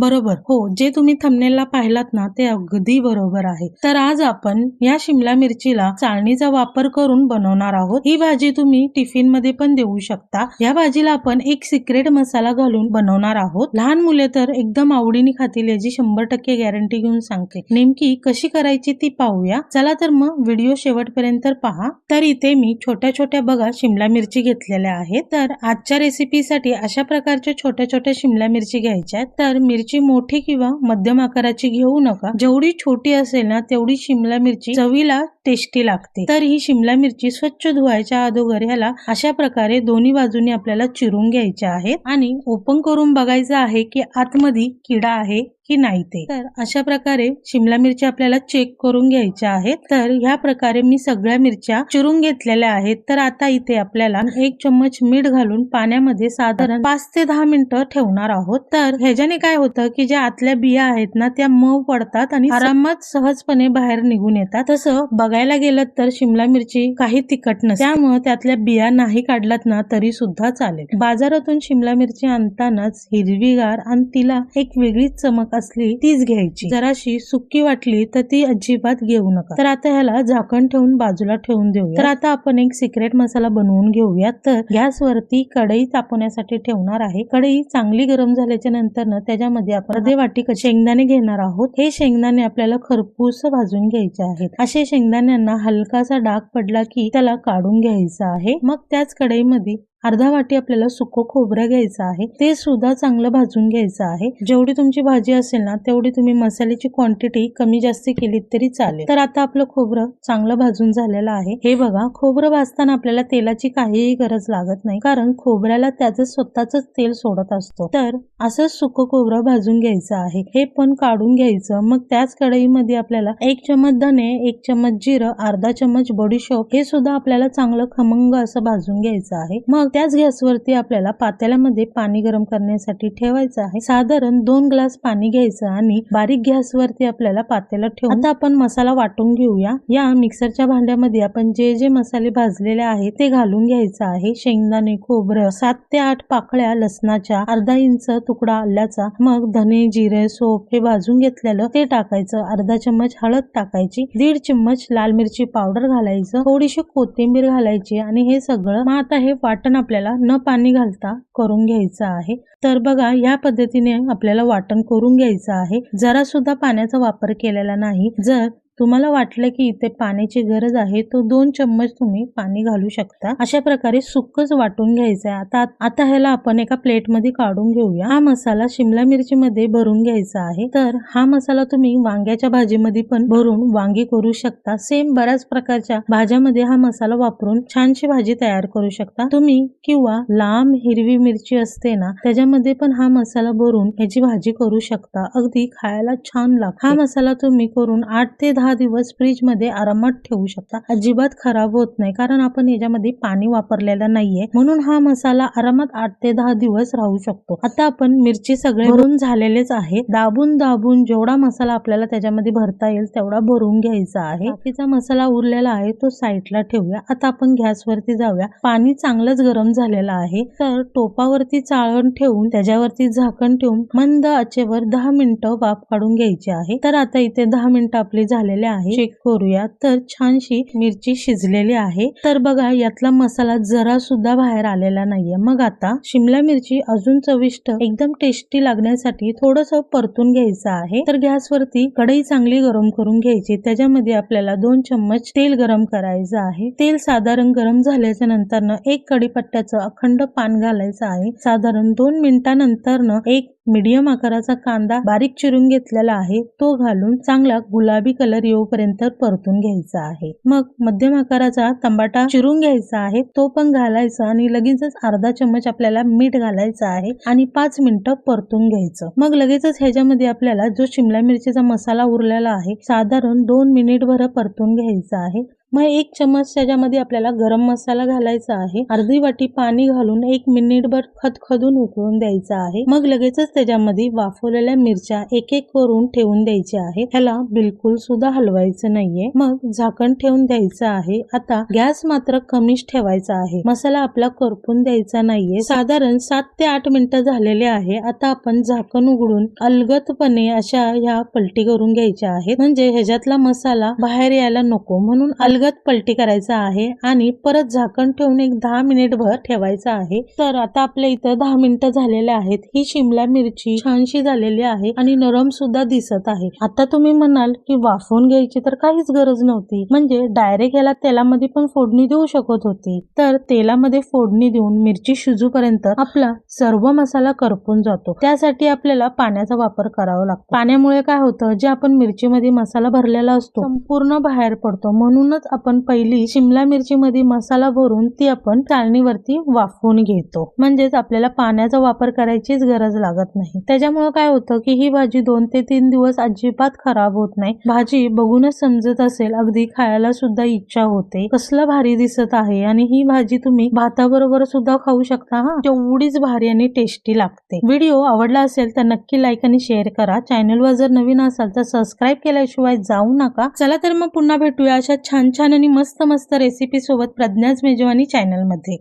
बरोबर. हो जे तुम्ही थंबनेलला पाहिलात ना ते अगदी बरोबर आहे. तर आज आपण या शिमला मिरचीला चाळणीचा वापर करून बनवणार आहोत. ही भाजी तुम्ही टिफिनमध्ये पण देऊ शकता. या भाजीला आपण एक सिक्रेट मसाला घालून बनवणार आहोत. लहान मुले तर एकदम आवडीने खातील याची शंभर टक्के गॅरंटी घेऊन सांगते. नेमकी कशी करायची ती पाहूया. चला तर मग व्हिडिओ शेवटपर्यंत पहा. तर इथे मी छोट्या छोट्या बघा शिमला मिरची घेतलेल्या आहेत. तर आजच्या रेसिपीसाठी अशा प्रकारच्या छोट्या छोट्या शिमला मिरची घ्यायच्या तर मिरची मोठी किंवा मध्यम आकाराची घेऊ नका. जेवढी छोटी असेल ना तेवढी शिमला मिरची चवीला टेस्टी लागते. तर ही शिमला मिरची स्वच्छ धुवायच्या अगोदर ह्याला अशा प्रकारे दोन्ही बाजूनी आपल्याला चिरून घ्यायच्या आहेत. आणि ओपन करून बघायचं आहे की आतमध्ये किडा आहे की नाही ते. तर अशा प्रकारे शिमला मिरची आपल्याला चेक करून घ्यायच्या आहेत. तर ह्या प्रकारे मी सगळ्या मिरच्या चिरून घेतलेल्या आहेत. तर आता इथे आपल्याला एक चम्मच मीठ घालून पाण्यामध्ये साधारण पाच ते दहा मिनिटं ठेवणार आहोत. तर ह्याच्याने काय होतं की ज्या आतल्या बिया आहेत ना त्या मऊ पडतात आणि आरामात सहजपणे बाहेर निघून येतात. तसं बघायला गेलं तर शिमला मिरची काही तिखट नसते. त्यामुळे त्यातल्या बिया नाही काढल्यात ना तरी सुद्धा चालेल. बाजारातून शिमला मिरची आणतानाच हिरवीगार आणि तिला एक वेगळीच चमक असली तीच घ्यायची. जराशी सुकी वाटली तर ती अजिबात घेऊ नका. तर आता ह्याला झाकण ठेवून बाजूला ठेवून देऊ तर आता आपण एक सिक्रेट मसाला बनवून घेऊया तर गॅसवरती कढई तापवण्यासाठी ठेवणार आहे. कढई चांगली गरम झाल्याच्यानंतर ना त्याच्यामध्ये आपण अर्धे वाटी शेंगदाणे घेणार आहोत. हे शेंगदाणे आपल्याला खरपूस भाजून घ्यायचे आहेत. असे शेंगदाण्यांना हलकासा डाग पडला की त्याला काढून घ्यायचा आहे. मग त्याच कढईमध्ये अर्धा वाटी आपल्याला सुको खोबरं घ्यायचं आहे. ते सुद्धा चांगलं भाजून घ्यायचं आहे. जेवढी तुमची भाजी असेल ना तेवढी तुम्ही मसाल्याची क्वांटिटी कमी जास्त केली तरी चालेल. तर आता आपलं खोबरं चांगलं भाजून झालेलं आहे. हे बघा खोबरं भाजताना आपल्याला तेलाची काहीही गरज लागत नाही. कारण खोबऱ्याला त्याचं स्वतःच तेल सोडत असतो. तर असंच सुकं खोबरं भाजून घ्यायचं आहे. हे पण काढून घ्यायचं. मग त्याच कढईमध्ये आपल्याला एक चमच धने एक चमच जिरं अर्धा चमच बडीशोप हे सुद्धा आपल्याला चांगलं खमंग असं भाजून घ्यायचं आहे. मग त्याच गॅसवरती आपल्याला पातेल्यामध्ये पाणी गरम करण्यासाठी ठेवायचं आहे. साधारण दोन ग्लास पाणी घ्यायचं आणि बारीक गॅसवरती आपल्याला पातेला ठेवून आता आपण मसाला वाटून घेऊया. या मिक्सरच्या भांड्यामध्ये आपण जे जे मसाले भाजलेले आहेत ते घालून घ्यायचं आहे. शेंगदाणे खोबरं सात ते आठ पाकळ्या लसणाच्या अर्धा इंच तुकडा आल्याचा मग धने जिरे सोप हे भाजून घेतलेलं ते टाकायचं. अर्धा चम्मच हळद टाकायची दीड चम्मच लाल मिरची पावडर घालायचं थोडीशी कोथिंबीर घालायची आणि हे सगळं मग आता हे वाटण आपल्याला न पाणी घालता करून घ्यायचं आहे. तर बघा या पद्धतीने आपल्याला वाटण करून घ्यायचं आहे. जरा सुद्धा पाण्याचा वापर केलेला नाही. जर तुम्हाला वाटलं की इथे पाण्याची गरज आहे तो दोन चम्मच तुम्ही पाणी घालू शकता. अशा प्रकारे सुकच वाटून घ्यायचं आहे आता आता ह्याला आपण एका प्लेटमध्ये काढून घेऊया. हा मसाला शिमला मिरची मध्ये भरून घ्यायचा आहे. तर हा मसाला तुम्ही वांग्याच्या भाजीमध्ये पण भरून वांगी करू शकता. सेम बऱ्याच प्रकारच्या भाज्यामध्ये हा मसाला वापरून छानशी भाजी तयार करू शकता. तुम्ही किंवा लांब हिरवी मिरची असते ना त्याच्यामध्ये पण हा मसाला भरून ह्याची भाजी करू शकता. अगदी खायला छान लागते. हा मसाला तुम्ही करून आठ ते दहा दिवस फ्रीजमध्ये आरामात ठेवू शकता. अजिबात खराब होत नाही कारण आपण याच्यामध्ये पाणी वापरलेलं नाहीये. म्हणून हा मसाला आरामात आठ ते दहा दिवस राहू शकतो. आता आपण मिरची सगळे भरून झालेलेच आहे. दाबून दाबून जेवढा मसाला आपल्याला त्याच्यामध्ये भरता येईल तेवढा भरून घ्यायचा आहे. बाकीचा मसाला उरलेला आहे तो साईडला ठेवूया. आता आपण गॅसवरती जाऊया. पाणी चांगलंच गरम झालेलं आहे. तर टोपावरती चाळण ठेवून त्याच्यावरती झाकण ठेवून मंद आचेवर दहा मिनिटं वाफ काढून घ्यायची आहे. तर आता इथे दहा मिनिटं आपली झालेली आहे. चेक करूया. तर छानशी मिरची शिजलेली आहे. तर बघा यातला मसाला जरा सुद्धा बाहेर आलेला नाहीये. मग आता शिमला मिरची अजून चविष्ट एकदम टेस्टी लागण्यासाठी थोडस परतून घ्यायचं आहे. तर गॅसवरती कढई चांगली गरम करून घ्यायची. त्याच्यामध्ये आपल्याला दोन चम्मच तेल गरम करायचं आहे. तेल साधारण गरम झाल्याच्यानंतर न एक कढीपत्त्याचं अखंड पान घालायचं आहे. साधारण दोन मिनिटानंतर न एक मीडियम आकाराचा कांदा बारीक चिरून घेतलेला आहे. तो घालून चांगला गुलाबी कलर येऊपर्यंत परतून घ्यायचा आहे. मग मध्यम आकाराचा तंबाटा चिरून घ्यायचा आहे. तो पण घालायचा आणि लगेचच अर्धा चम्मच आपल्याला मीठ घालायचं आहे आणि पाच मिनिटं परतून घ्यायचं. मग लगेचच ह्याच्यामध्ये आपल्याला जो शिमला मिरचीचा मसाला उरलेला आहे साधारण दोन मिनिट भर परतून घ्यायचा आहे. मग एक चमच त्याच्यामध्ये आपल्याला गरम मसाला घालायचा आहे. अर्धी वाटी पाणी घालून एक मिनिटभर खदखदून उकळून द्यायचा आहे. मग लगेचच त्याच्यामध्ये वाफवलेल्या मिरच्या एक एक करून ठेवून द्यायच्या आहे ह्याला बिलकुल सुद्धा हलवायचं नाहीये. मग झाकण ठेवून द्यायचं आहे. आता गॅस मात्र कमीच ठेवायचा आहे. मसाला आपला करपून द्यायचा नाहीये. साधारण सात ते आठ मिनिटं झालेले आहे. आता आपण झाकण उघडून अलगतपणे अशा ह्या पलटी करून घ्यायच्या आहेत. म्हणजे ह्याच्यातला मसाला बाहेर यायला नको म्हणून अलगद पलटी करायचा आहे आणि परत झाकण ठेवून एक दहा मिनिट भर ठेवायचा आहे. तर आता आपल्या इथं दहा मिनिटं झालेले आहेत. ही शिमला मिरची छानशी झालेली आहे आणि नरम सुद्धा दिसत आहे. आता तुम्ही म्हणाल की वाफवून घ्यायची तर काहीच गरज नव्हती. म्हणजे डायरेक्ट याला तेलामध्ये पण फोडणी देऊ शकत होती. तर तेलामध्ये फोडणी देऊन मिरची शिजूपर्यंत आपला सर्व मसाला करपून जातो. त्यासाठी आपल्याला पाण्याचा वापर करावा लागतो. पाण्यामुळे काय होतं? जे आपण मिरचीमध्ये मसाला भरलेला असतो संपूर्ण बाहेर पडतो. म्हणूनच आपण पहिली शिमला मिरची मध्ये मसाला भरून ती आपण चाळणीवरती वाफवून घेतो. म्हणजेच आपल्याला पाण्याचा वापर करायचीच गरज लागत नाही. त्याच्यामुळे काय होतं की ही भाजी दोन ते तीन दिवस अजिबात खराब होत नाही. भाजी बघूनच समजत असेल अगदी खायला सुद्धा इच्छा होते. कसलं भारी दिसत आहे आणि ही भाजी तुम्ही भाताबरोबर सुद्धा खाऊ शकता हा. तेवढीच भारी आणि टेस्टी लागते. व्हिडिओ आवडला असेल तर नक्की लाईक आणि शेअर करा. चॅनलवर जर नवीन असाल तर सबस्क्राईब केल्याशिवाय जाऊ नका. चला तर मग पुन्हा भेटूया अशा छान छान आणि मस्त मस्त रेसिपी सोबत प्रज्ञाच मेजवानी चॅनलमध्ये